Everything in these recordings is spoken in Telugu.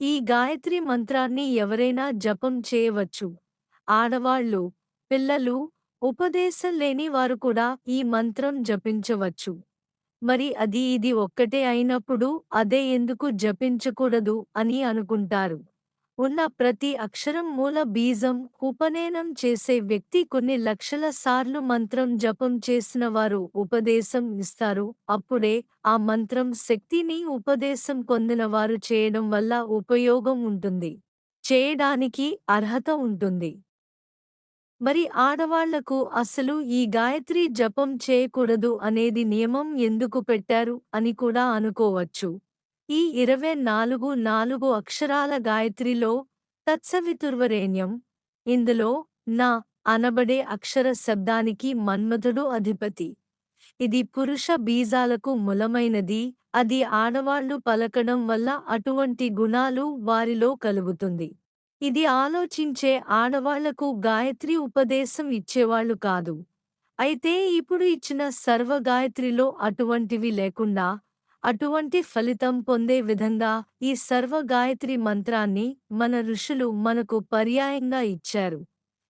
ఈ గాయత్రి మంత్రాన్ని ఎవరైనా జపం చేయవచ్చు. ఆడవాళ్ళు పిల్లలు ఉపదేశం లేని వారు కూడా ఈ మంత్రం జపించవచ్చు. మరి అది ఇది ఒక్కటే అయినప్పుడు అదే ఎందుకు జపించకూడదు అని అనుకుంటారు. ఉన్న ప్రతి అక్షరం మూల బీజం ఉపనయనం చేసే వ్యక్తి కొన్ని లక్షల సార్లు మంత్రం జపం చేసిన వారు ఉపదేశం ఇస్తారు. అప్పుడే ఆ మంత్రం శక్తిని ఉపదేశం పొందిన వారు చేయడం వల్ల ఉపయోగం ఉంటుంది. చేయడానికి అర్హత ఉంటుంది. మరి ఆడవాళ్ళకు అసలు ఈ గాయత్రి జపం చేయకూడదు అనేది నియమం ఎందుకు పెట్టారు అని కూడా అనుకోవచ్చు. ఈ ఇరవై నాలుగు నాలుగు అక్షరాల గాయత్రిలో తత్సవితుర్వరేణ్యం. ఇందులో నా అనబడే అక్షర శబ్దానికి మన్మథుడు అధిపతి. ఇది పురుష బీజాలకు మూలమైనది. అది ఆడవాళ్ళు పలకడం వల్ల అటువంటి గుణాలు వారిలో కలుగుతుంది. ఇది ఆలోచించే ఆడవాళ్ళకు గాయత్రి ఉపదేశం ఇచ్చేవాళ్ళు కాదు. అయితే ఇప్పుడు ఇచ్చిన సర్వ గాయత్రిలో అటువంటివి లేకుండా అటువంటి ఫలితం పొందే విధంగా ఈ సర్వ గాయత్రి మంత్రాన్ని మన ఋషులు మనకు పర్యాయంగా ఇచ్చారు.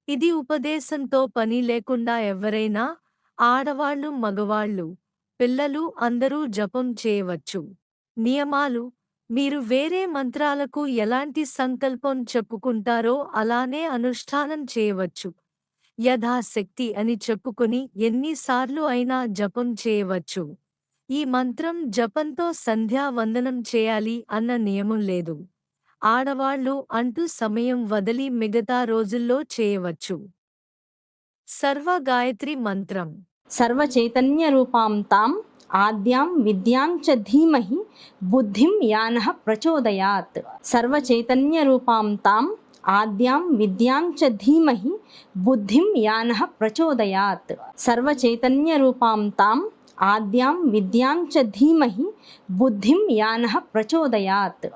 ఇది ఉపదేశంతో పని లేకుండా ఎవరైనా ఆడవాళ్ళు మగవాళ్ళు పిల్లలు అందరూ జపం చేయవచ్చు. నియమాలు మీరు వేరే మంత్రాలకు ఎలాంటి సంకల్పం చెప్పుకుంటారో అలానే అనుష్ఠానం చేయవచ్చు. యథాశక్తి అని చెప్పుకుని ఎన్నిసార్లు అయినా జపం చేయవచ్చు. ఈ మంత్రం జపంతో సంధ్యావందనం చేయాలి అన్న నియమం లేదు. ఆడవాళ్ళు అంటూ సమయం వదిలి మిగతా రోజుల్లో చేయవచ్చు. సర్వ గాయత్రి మంత్రం. సర్వచైతన్యరూపాం తాం ఆద్యాం విద్యాం చ ధీమహి బుద్ధిం యాన ప్రచోదయాత్. సర్వచైతన్యరూపాం తాం ఆద్యాం విద్యాం చ ధీమహి బుద్ధిం యాన ప్రచోదయాత్. సర్వచైతన్యరూపాం తాం ఆద్యాం విద్యాం చ ధీమహి బుద్ధిం యానః ప్రచోదయాత్